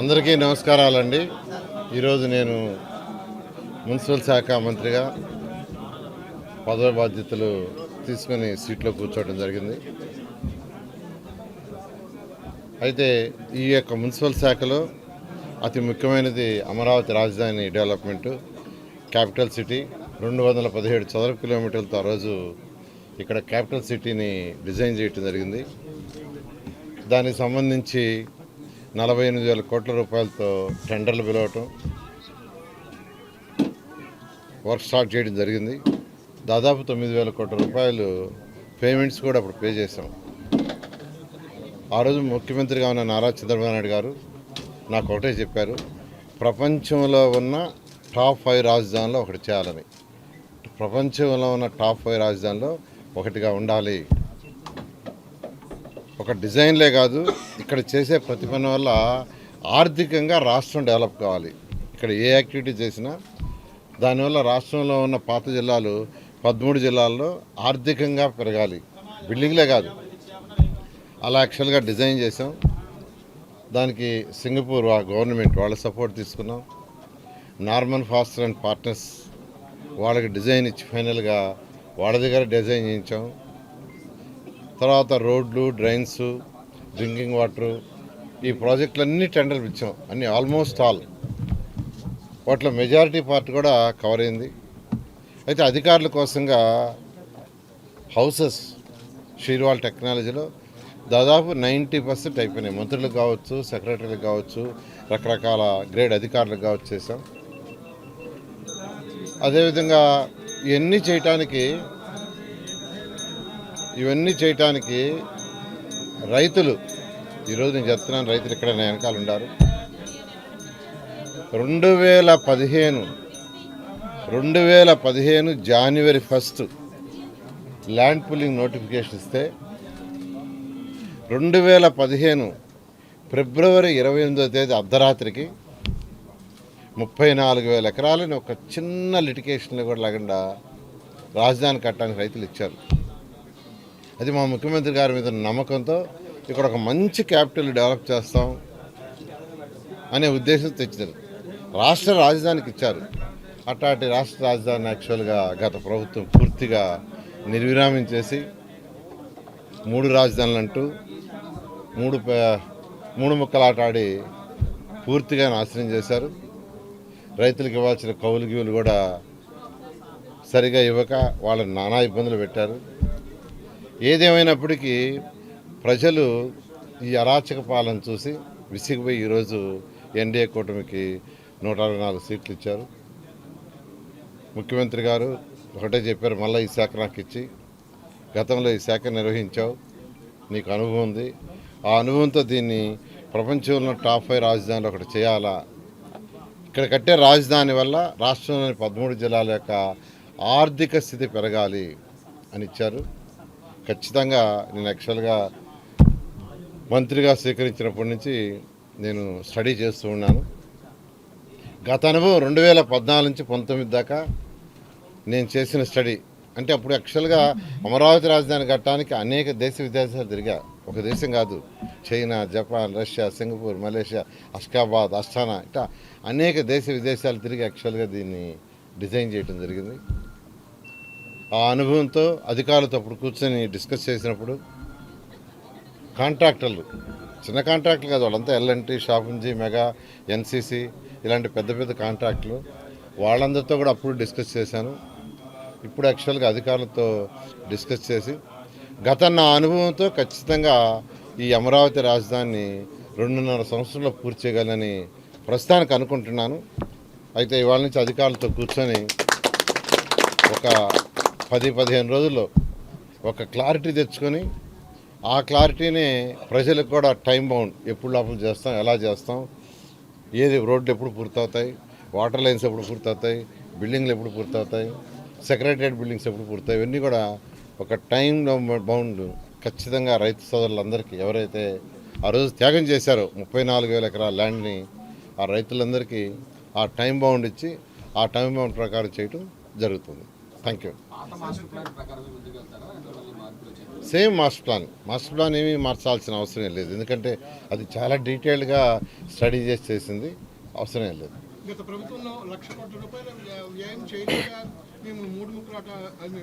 అందరికీ నమస్కారాలండి. ఈరోజు నేను మున్సిపల్ శాఖ మంత్రిగా పదవి బాధ్యతలు తీసుకొని సీట్లో కూర్చోవడం జరిగింది. అయితే ఈ యొక్క మున్సిపల్ శాఖలో అతి ముఖ్యమైనది అమరావతి రాజధాని డెవలప్మెంటు. క్యాపిటల్ సిటీ రెండు వందల పదిహేడు చదరపు కిలోమీటర్లతో ఆ రోజు ఇక్కడ క్యాపిటల్ సిటీని డిజైన్ చేయటం జరిగింది. దానికి సంబంధించి నలభై ఎనిమిది వేల కోట్ల రూపాయలతో టెండర్లు పిలవటం వర్క్ స్టార్ట్ చేయడం జరిగింది. దాదాపు తొమ్మిది వేల కోట్ల రూపాయలు పేమెంట్స్ కూడా అప్పుడు పే చేసాం ఆ రోజు ముఖ్యమంత్రిగా ఉన్న నారా చంద్రబాబు నాయుడు గారు నాకు ఒకటే చెప్పారు ప్రపంచంలో ఉన్న టాప్ ఫైవ్ రాజధానిలో ఒకటి చేయాలని. ప్రపంచంలో ఉన్న టాప్ ఫైవ్ రాజధానిలో ఒకటిగా ఉండాలి. ఒక డిజైన్లే కాదు ఇక్కడ చేసే ప్రతి పని వల్ల ఆర్థికంగా రాష్ట్రం డెవలప్ కావాలి. ఇక్కడ ఏ యాక్టివిటీ చేసినా దానివల్ల రాష్ట్రంలో ఉన్న పాత జిల్లాలు పదమూడు జిల్లాల్లో ఆర్థికంగా పెరగాలి. బిల్డింగ్లే కాదు. అలా యాక్చువల్గా డిజైన్ చేసాం దానికి సింగపూర్ గవర్నమెంట్ వాళ్ళ సపోర్ట్ తీసుకున్నాం. నార్మన్ ఫాస్టర్ అండ్ పార్ట్నర్స్ వాళ్ళకి డిజైన్ ఇచ్చి ఫైనల్గా వాళ్ళ దగ్గర డిజైన్ చేయించాం. తర్వాత రోడ్లు డ్రైన్స్ డ్రింకింగ్ వాటర్ ఈ ప్రాజెక్టులన్నీ టెండర్లు ఇచ్చాం. అన్ని ఆల్మోస్ట్ ఆల్. వాటిలో మెజారిటీ పార్ట్ కూడా కవర్ అయింది. అయితే అధికారుల కోసంగా హౌసెస్ షీర్వాల్ టెక్నాలజీలో దాదాపు నైంటీ పర్సెంట్ అయిపోయినాయి. మంత్రులకు కావచ్చు సెక్రటరీలకు కావచ్చు రకరకాల గ్రేడ్ అధికారులకు కావచ్చు చేసాం అదేవిధంగా ఇవన్నీ చేయటానికి ఇవన్నీ చేయటానికి రైతులు ఈరోజు నేను చెప్తున్నాను రైతులు ఇక్కడ వెనకాల ఉండారు. రెండు వేల పదిహేను రెండు వేల పదిహేను జనవరి ఫస్ట్ ల్యాండ్ పుల్లింగ్ నోటిఫికేషన్ ఇస్తే రెండు వేల పదిహేను ఫిబ్రవరి ఇరవై ఎనిమిదో తేదీ అర్ధరాత్రికి ముప్పై నాలుగు వేల ఎకరాలని ఒక చిన్న లిటికేషన్లో కూడా లేకుండా రాజధాని కట్టడానికి రైతులు ఇచ్చారు. అది మా ముఖ్యమంత్రి గారి మీద నమ్మకంతో ఇక్కడ ఒక మంచి క్యాపిటల్ డెవలప్ చేస్తాం అనే ఉద్దేశం తెచ్చారు రాష్ట్ర రాజధానికి ఇచ్చారు. అట్లాంటి రాష్ట్ర రాజధాని యాక్చువల్గా గత ప్రభుత్వం పూర్తిగా నిర్విరామం చేసి మూడు రాజధానులు అంటూ మూడు పే- మూడు ముక్కలాటాడి పూర్తిగా నాశనం చేశారు. రైతులకు ఇవ్వాల్సిన కౌలు గీవులు కూడా సరిగా ఇవ్వక వాళ్ళని నానా ఇబ్బందులు పెట్టారు. ఏదేమైనప్పటికీ ప్రజలు ఈ అరాచక పాలన చూసి విసిగిపోయి ఈరోజు ఎన్డీఏ కూటమికి నూట అరవై నాలుగు సీట్లు ఇచ్చారు. ముఖ్యమంత్రి గారు ఒకటే చెప్పారు మళ్ళీ ఈ శాఖ నాకు ఇచ్చి గతంలో ఈ శాఖ నిర్వహించావు నీకు అనుభవం ఉంది. ఆ అనుభవంతో దీన్ని ప్రపంచంలో టాప్ ఫైవ్ రాజధానిలో ఒకటి చేయాలా? ఇక్కడ కట్టే రాజధాని వల్ల రాష్ట్రంలోని పదమూడు జిల్లాల యొక్క ఆర్థిక స్థితి పెరగాలి అని ఇచ్చారు. ఖచ్చితంగా నేను యాక్చువల్గా మంత్రిగా స్వీకరించినప్పటి నుంచి నేను స్టడీ చేస్తూ ఉన్నాను. గత అనుభవం రెండు వేల పద్నాలుగు నుంచి పంతొమ్మిది దాకా నేను చేసిన స్టడీ. అంటే అప్పుడు యాక్చువల్గా అమరావతి రాజధాని కట్టడానికి అనేక దేశ విదేశాలు తిరిగా. ఒక దేశం కాదు. China Japan Russia Singapore Malaysia Ashgabat Astana ఇట్లా అనేక దేశ విదేశాలు తిరిగి యాక్చువల్గా దీన్ని డిజైన్ చేయడం జరిగింది. ఆ అనుభవంతో అధికారులతో అప్పుడు కూర్చొని డిస్కస్ చేసినప్పుడు కాంట్రాక్టర్లు చిన్న కాంట్రాక్టులు కాదు వాళ్ళంతా ఎల్ఎన్టీ షాపింజీ మెగా ఎన్సీసీ ఇలాంటి పెద్ద పెద్ద కాంట్రాక్టులు వాళ్ళందరితో కూడా అప్పుడు డిస్కస్ చేశాను. ఇప్పుడు యాక్చువల్గా అధికారులతో డిస్కస్ చేసి గత నా అనుభవంతో ఖచ్చితంగా ఈ అమరావతి రాజధానిని రెండున్నర సంవత్సరంలో పూర్తి చేయగలని ప్రస్తుతానికి అనుకుంటున్నాను. అయితే ఇవాళ నుంచి అధికారులతో కూర్చొని ఒక పది పదిహేను రోజుల్లో ఒక క్లారిటీ తెచ్చుకొని ఆ క్లారిటీని ప్రజలకు కూడా టైం బౌండ్ ఎప్పుడు లోపల చేస్తాం ఎలా చేస్తాం ఏది రోడ్లు ఎప్పుడు పూర్తవుతాయి వాటర్ లైన్స్ ఎప్పుడు పూర్తవుతాయి బిల్డింగ్లు ఎప్పుడు పూర్తవుతాయి సెక్రటరియట్ బిల్డింగ్స్ ఎప్పుడు పూర్తయి ఇవన్నీ కూడా ఒక టైం బౌండ్ ఖచ్చితంగా రైతు సోదరులందరికీ ఎవరైతే ఆ రోజు త్యాగం చేశారో ముప్పై నాలుగు వేల ఎకరాల ల్యాండ్ని ఆ రైతులందరికీ ఆ టైం బౌండ్ ఇచ్చి ఆ టైం బౌండ్ ప్రకారం చేయటం జరుగుతుంది. Thank you. Same master plan master plan ఏమీ మార్చాల్సిన అవసరం లేదు. ఎందుకంటే అది చాలా డీటెయిల్డ్గా స్టడీ చేసి చేసింది. అవసరం లేదు. గత ప్రభుత్వంలో లక్ష కోట్ల రూపాయల వ్య- వ్యయం చేయలేక మేము మూడు ముక్కలు అట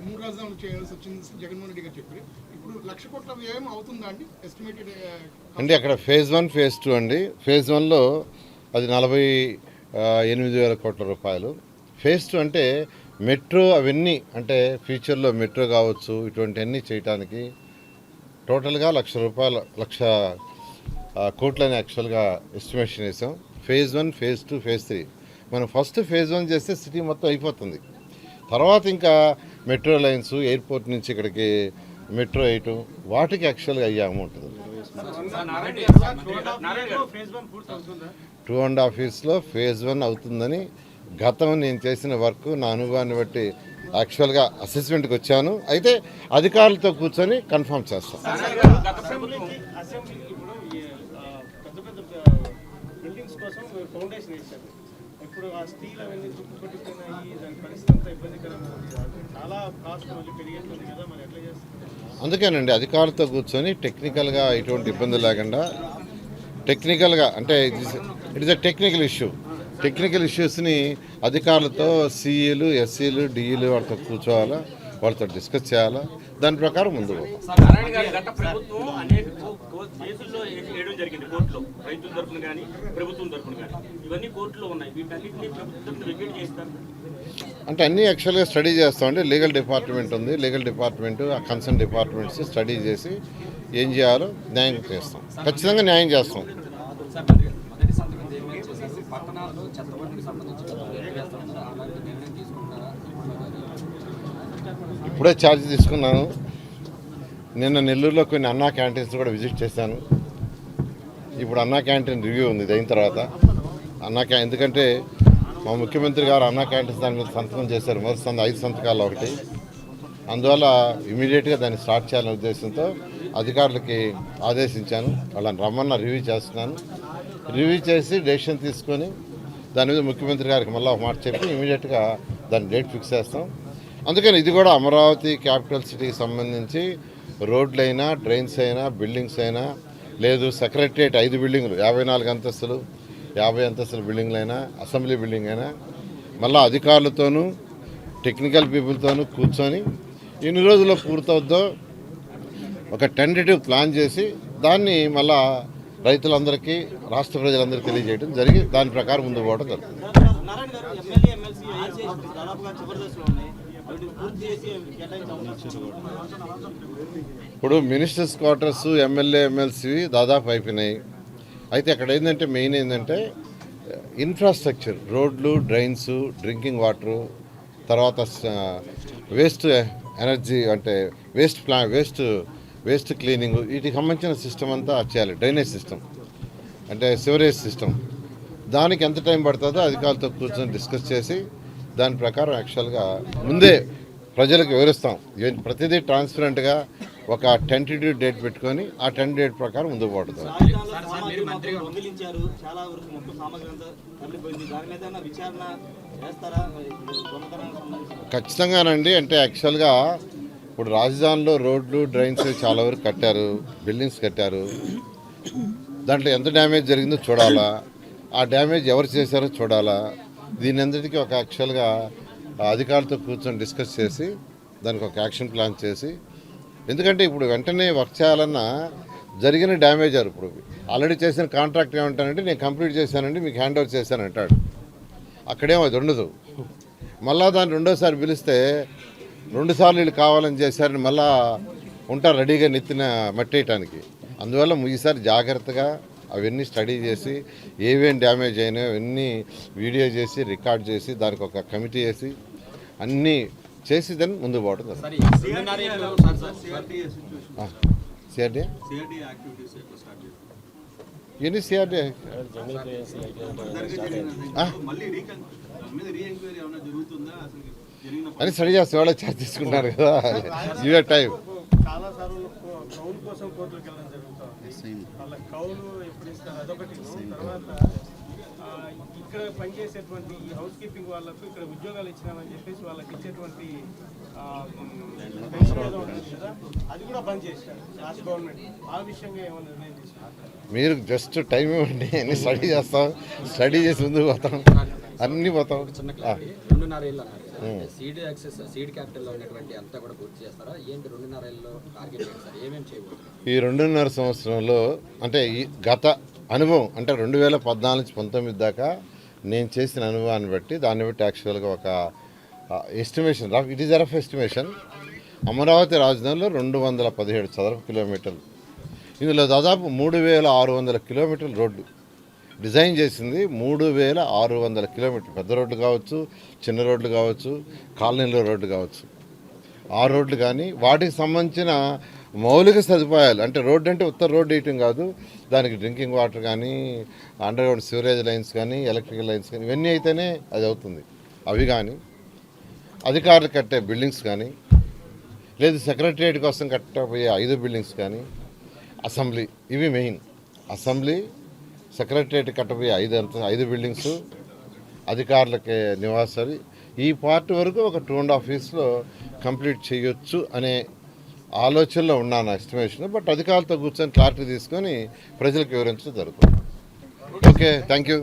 మూడు రాజధానులు చేయాల్సి వచ్చింది జగన్మోహన్ రెడ్డి గారు చెప్పారు. ఇప్పుడు లక్ష కోట్ల వ్యయం అవుతుందా అండి? ఎస్టిమేటెడ్ అంటే అక్కడ ఫేజ్ వన్ ఫేజ్ టూ అండి. ఫేజ్ వన్లో అది నలభై ఆ, ఎనిమిది వేల కోట్ల రూపాయలు. ఫేజ్ టూ అంటే మెట్రో అవన్నీ అంటే ఫ్యూచర్లో మెట్రో కావచ్చు ఇటువంటివన్నీ చేయటానికి టోటల్గా లక్ష రూపాయల లక్ష కోట్లని యాక్చువల్గా ఎస్టిమేషన్ వేసాం phase one phase two phase three. మనం ఫస్ట్ ఫేజ్ వన్ చేస్తే సిటీ మొత్తం అయిపోతుంది. తర్వాత ఇంకా మెట్రో లైన్స్ ఎయిర్పోర్ట్ నుంచి ఇక్కడికి మెట్రో వేయటం వాటికి యాక్చువల్గా అయ్యే అమౌంట్ టూ అండ్ హాఫ్ ఇయర్స్లో ఫేజ్ వన్ అవుతుందని గతం నేను చేసిన వర్క్ నా అనుభవాన్ని బట్టి యాక్చువల్గా అసెస్మెంట్కి వచ్చాను. అయితే అధికారులతో కూర్చొని కన్ఫర్మ్ చేస్తాం. అసెంబ్లీకి అసెంబ్లీ ఇప్పుడు ఈ, ఆ, పెద్ద పెద్ద బిల్డింగ్స్ కోసం మీరు ఫౌండేషన్ వేశారు. ఇప్పుడు ఆ స్టీల్ అవన్నీ చుట్టుపట్టుకున్నాయి దాని పరిస్థితి అంతా ఇబ్బందికరంగా ఉంది. చాలా కాస్ట్ మళ్ళీ పెరిగేస్తుంది కదా మరి ఎట్లా చేస్తారు అందుకేనండి అధికారులతో కూర్చొని టెక్నికల్గా ఎటువంటి ఇబ్బంది లేకుండా టెక్నికల్గా అంటే it is a technical issue technical ఇష్యూస్ని అధికారులతో సిఈలు ఎస్సీలు డిఈలు వాళ్ళతో కూర్చోవాలా వాళ్ళతో డిస్కస్ చేయాలా? దాని ప్రకారం చేస్తారు అంటే అన్ని యాక్చువల్గా స్టడీ చేస్తామండి లీగల్ డిపార్ట్మెంట్ ఉంది. లీగల్ డిపార్ట్మెంట్ ఆ కన్సర్న్ డిపార్ట్మెంట్స్ స్టడీ చేసి ఏం చేయాలో న్యాయం చేస్తాం. ఖచ్చితంగా న్యాయం చేస్తాం సార్ మంత్రి గారు, మొదటి సంతకం దేని మీద చేశారు పట్టణాల్లో చెత్తబండికి సంబంధించి అలాంటి నిర్ణయం తీసుకుంటారా? ఇప్పుడే ఛార్జ్ తీసుకున్నాను. నిన్న నెల్లూరులో కొన్ని అన్నా క్యాంటీన్స్ కూడా విజిట్ చేశాను. ఇప్పుడు అన్నా క్యాంటీన్ రివ్యూ ఉంది ఇది అయిన తర్వాత. అన్నా క్యా ఎందుకంటే మా ముఖ్యమంత్రి గారు అన్నా క్యాంటీన్స్ దాని మీద సంతకం చేశారు. మొదటి సంత ఐదు సంతకాలు ఒకటి. అందువల్ల ఇమీడియట్గా దాన్ని స్టార్ట్ చేయాలనే ఉద్దేశంతో అధికారులకి ఆదేశించాను. వాళ్ళని రమ్మన్న రివ్యూ చేస్తున్నాను. రివ్యూ చేసి డెసిషన్ తీసుకొని దాని మీద ముఖ్యమంత్రి గారికి మళ్ళీ ఒక మాట చెప్పి ఇమీడియట్గా దాని డేట్ ఫిక్స్ చేస్తాం. అందుకని ఇది కూడా అమరావతి క్యాపిటల్ సిటీకి సంబంధించి రోడ్లైనా డ్రైన్స్ అయినా బిల్డింగ్స్ అయినా లేదు సెక్రటరియట్ ఐదు బిల్డింగ్లు యాభై నాలుగు అంతస్తులు యాభై అంతస్తుల బిల్డింగ్లు అయినా అసెంబ్లీ బిల్డింగ్ అయినా మళ్ళీ అధికారులతోనూ టెక్నికల్ పీపుల్తోనూ కూర్చొని ఎన్ని రోజుల్లో పూర్తవుద్దో ఒక టెంటేటివ్ ప్లాన్ చేసి దాన్ని మళ్ళీ రైతులందరికీ రాష్ట్ర ప్రజలందరికీ తెలియజేయడం జరిగి దాని ప్రకారం ముందుకు పోవడం జరుగుతుంది. ఇప్పుడు మినిస్టర్స్ క్వార్టర్స్ ఎమ్మెల్యే ఎమ్మెల్సీ దాదాపు అయిపోయినాయి. అయితే అక్కడ ఏంటంటే మెయిన్ ఏంటంటే ఇన్ఫ్రాస్ట్రక్చర్ రోడ్లు డ్రైన్స్ డ్రింకింగ్ వాటరు తర్వాత వేస్ట్ ఎనర్జీ అంటే వేస్ట్ ప్లా వేస్ట్ వేస్ట్ క్లీనింగ్ వీటికి సంబంధించిన సిస్టమ్ అంతా చేయాలి. డ్రైనేజ్ సిస్టమ్ అంటే సివరేజ్ సిస్టమ్ దానికి ఎంత టైం పడుతుందో అధికారులతో కూర్చొని డిస్కస్ చేసి దాని ప్రకారం యాక్చువల్గా ముందే ప్రజలకు వివరిస్తాం. ప్రతిదీ ట్రాన్స్పరెంట్గా ఒక టెంటేటివ్ డేట్ పెట్టుకొని ఆ టెన్ డేట్ ప్రకారం ముందుకు సంబంధించి ఖచ్చితంగానండి. అంటే యాక్చువల్గా ఇప్పుడు రాజధానిలో రోడ్లు డ్రైన్స్ చాలా వరకు కట్టారు బిల్డింగ్స్ కట్టారు. దాంట్లో ఎంత డ్యామేజ్ జరిగిందో చూడాలా? ఆ డ్యామేజ్ ఎవరు చేశారో చూడాలా? దీని అందరికీ ఒక యాక్చువల్గా అధికారులతో కూర్చొని డిస్కస్ చేసి దానికి ఒక యాక్షన్ ప్లాన్ చేసి ఎందుకంటే ఇప్పుడు వెంటనే వర్క్ చేయాలన్నా జరిగిన డ్యామేజ్ అది ఇప్పుడు? ఆల్రెడీ చేసిన కాంట్రాక్ట్ ఏమంటానంటే నేను కంప్లీట్ చేశానండి మీకు హ్యాండ్ ఓవర్ చేశాను అంటాడు. అక్కడేమో అది ఉండదు. మళ్ళా దాన్ని రెండోసారి పిలిస్తే రెండుసార్లు వీళ్ళు కావాలని చేశారని మళ్ళా ఉంటారు రెడీగా నెత్తిన మట్టేయటానికి అందువల్ల ఈసారి జాగ్రత్తగా అవన్నీ స్టడీ చేసి ఏమేం డ్యామేజ్ అయినాయో అవన్నీ వీడియో చేసి రికార్డ్ చేసి దానికి ఒక కమిటీ వేసి అన్నీ చేసి దాన్ని ముందు పోవడం సిఆర్డీ ఎన్ని సిఆర్డీ అని స్టడీ చేస్తే వాళ్ళే ఛార్జ్ తీసుకుంటారు కదా. ఇవే టైం చాలా సార్లు కౌలు కోసం కోర్టులకు వెళ్ళడం జరుగుతుంది. వాళ్ళ కౌలు ఎప్పుడు ఇస్తారు? అదొకటి. తర్వాత ఆ, ఇక్కడ ఇక్కడ పనిచేసేటువంటి ఈ హౌస్ కీపింగ్ వాళ్ళకు ఇక్కడ ఉద్యోగాలు ఇచ్చినామని చెప్పేసి వాళ్ళకి ఇచ్చేటువంటి అది కూడా బంద్ చేశారు గవర్నమెంట్. ఆ విషయంగా ఏమైనా నిర్ణయం తీసుకున్నారు? మీరు జస్ట్ టైం ఇవ్వండి. అన్ని స్టడీ చేస్తాం? స్టడీ చేసి ముందుకు పోతాం. అన్నీ పోతాం. చిన్న రెండున్నర ఏళ్ళు అన్నారు. సీడ్ యాక్సెస్ సీడ్ క్యాపిటల్లో ఉన్నటువంటి అంతా కూడా పూర్తి చేస్తారా? ఏంటి రెండున్నర టార్గెట్ సార్? ఏమేమి చేయబోతున్నారు? ఈ రెండున్నర సంవత్సరంలో అంటే ఈ గత అనుభవం అంటే రెండు వేల పద్నాలుగు నుంచి పంతొమ్మిది దాకా నేను చేసిన అనుభవాన్ని బట్టి దాన్ని బట్టి యాక్చువల్గా ఒక estimation rough it is rough estimation Amaravati రాజధానిలో రెండు వందల పదిహేడు చదరపు కిలోమీటర్లు. ఇందులో దాదాపు మూడు వేల ఆరు వందల కిలోమీటర్ల రోడ్డు. డిజైన్ చేసింది మూడు వేల ఆరు వందల కిలోమీటర్లు పెద్ద రోడ్లు కావచ్చు చిన్న రోడ్లు కావచ్చు కాలనీలో రోడ్డు కావచ్చు. ఆ రోడ్లు కానీ వాటికి సంబంధించిన మౌలిక సదుపాయాలు అంటే రోడ్డు అంటే ఉత్తర రోడ్డు వేయటం కాదు దానికి డ్రింకింగ్ వాటర్ కానీ అండర్ గ్రౌండ్ సివరేజ్ లైన్స్ కానీ ఎలక్ట్రికల్ లైన్స్ కానీ ఇవన్నీ అయితేనే అది అవుతుంది. అవి కానీ అధికారులు కట్టే బిల్డింగ్స్ కానీ లేదు సెక్రటరియట్ కోసం కట్టబోయే ఐదు బిల్డింగ్స్ కానీ అసెంబ్లీ ఇవి మెయిన్. అసెంబ్లీ సెక్రటరియట్ కట్టబోయే ఐదు అంత ఐదు బిల్డింగ్స్ అధికారులకి నివాసాలు ఈ పార్ట్ వరకు ఒక టూ అండ్ హాఫ్ ఇయర్స్లో కంప్లీట్ చేయొచ్చు అనే ఆలోచనలో ఉన్నాను ఎస్టిమేషన్ బట్ అధికారులతో కూర్చొని క్లారిటీ తీసుకొని ప్రజలకు వివరించడం జరుగుతుంది. Okay thank you